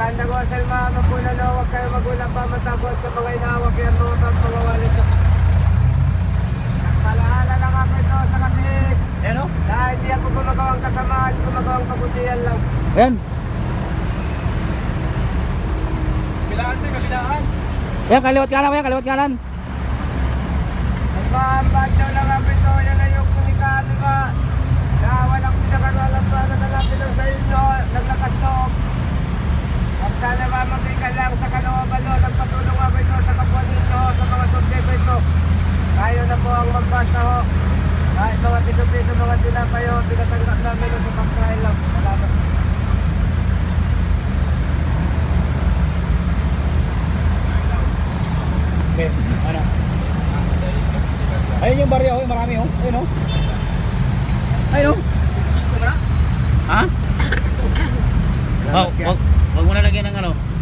Kandago sa mga magulalo, huwag kayo magulang pa matabot sa mga inawag yan mga pagpagawalit. Palahala lang ako ito sa kasig. Yan o? Dahil di ako gumagawang kasamaan, gumagawang kabutihan lang. Yan. Bilaan din, kabilaan. Yan, kaliwat kanan mo kaliwat kanan. Sana mamagay ka lang sa kalooban no, ng patulong ako ito sa kapwa ninyo, sa mga subject ito. Tayo na po ang magbasa ho. Kahit mga piso-piso, mga tinapayo, tinatanggap namin sa pagkain lang. Salamat. Okay, ano? Ayun yung barya, yung marami, oh. Ayun, oh. Ayun, oh. Ha? Oh, wag, wag mo na lagyan ng ano.